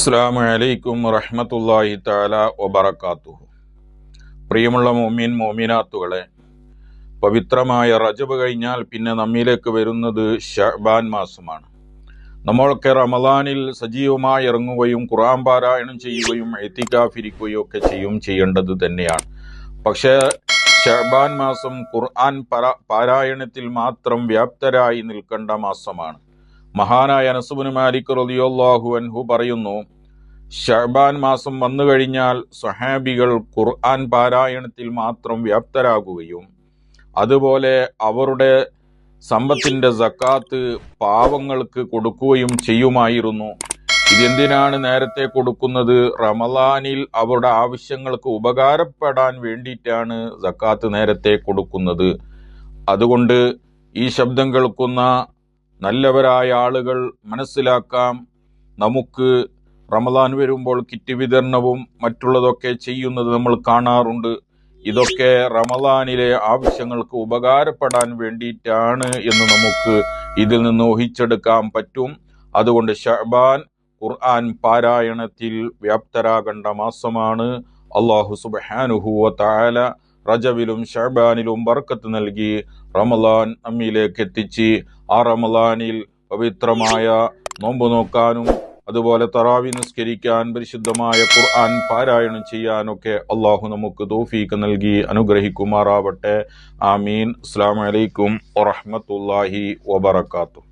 അസ്സാം വലൈക്കും വറഹമത്തല്ലാഹി താല വബറക്കാത്തു പ്രിയമുള്ള മോമീൻ മോമിനാത്തുകളെ പവിത്രമായ റജബ് കഴിഞ്ഞാൽ പിന്നെ നമ്മിലേക്ക് വരുന്നത് ഷഹബാൻ മാസമാണ്. നമ്മളൊക്കെ റമദാനിൽ സജീവമായി ഇറങ്ങുകയും ഖുറാൻ പാരായണം ചെയ്യുകയും എത്തിക്കാഫിരിക്കുകയും ഒക്കെ ചെയ്യും ചെയ്യേണ്ടത് തന്നെയാണ്. പക്ഷേ ഷഹബാൻ മാസം ഖുർആൻ പാരായണത്തിൽ മാത്രം വ്യാപ്തരായി നിൽക്കേണ്ട മാസമാണ്. മഹാനായ അനസുബിന് മാലിക് റളിയല്ലാഹു അൻഹു പറയുന്നു ഷഹബാൻ മാസം വന്നു കഴിഞ്ഞാൽ സഹാബികൾ ഖുർആൻ പാരായണത്തിൽ മാത്രം വ്യാപ്തരാകുകയും അതുപോലെ അവരുടെ സമ്പത്തിന്റെ സക്കാത്ത് പാവങ്ങൾക്ക് കൊടുക്കുകയും ചെയ്യുമായിരുന്നു. ഇതെന്തിനാണ് നേരത്തെ കൊടുക്കുന്നത്? റമലാനിൽ അവരുടെ ആവശ്യങ്ങൾക്ക് ഉപകാരപ്പെടാൻ വേണ്ടിയിട്ടാണ് സക്കാത്ത് നേരത്തെ കൊടുക്കുന്നത്. അതുകൊണ്ട് ഈ ശബ്ദം കേൾക്കുന്ന നല്ലവരായ ആളുകൾ മനസ്സിലാക്കാം. നമുക്ക് റമദാൻ വരുമ്പോൾ കിറ്റ് വിതരണവും മറ്റുള്ളതൊക്കെ ചെയ്യുന്നത് നമ്മൾ കാണാറുണ്ട്. ഇതൊക്കെ റമദാനിലെ ആവശ്യങ്ങൾക്ക് ഉപകാരപ്പെടാൻ വേണ്ടിയിട്ടാണ് എന്ന് നമുക്ക് ഇതിൽ നിന്ന് ഊഹിച്ചെടുക്കാൻ പറ്റും. അതുകൊണ്ട് ഷഹബാൻ ഖുർആൻ പാരായണത്തിൽ വ്യാപ്തരാകേണ്ട മാസമാണ്. അള്ളാഹു സുബാനുഹുവ താല റജവിലും ഷഹബാനിലും ബർക്കത്ത് നൽകി റമദാൻ നമ്മിലേക്ക് എത്തിച്ച് ആ റമലാനിൽ പവിത്രമായ നോമ്പ് നോക്കാനും അതുപോലെ തറാവി നിസ്കരിക്കാൻ പരിശുദ്ധമായ ഖുർആൻ പാരായണം ചെയ്യാനൊക്കെ അള്ളാഹു നമുക്ക് തോഫീക്ക് നൽകി അനുഗ്രഹിക്കുമാറാവട്ടെ. ആമീൻ. അസ്സാം വലൈക്കും വറഹമത്തല്ലാഹി വബർക്കാത്തു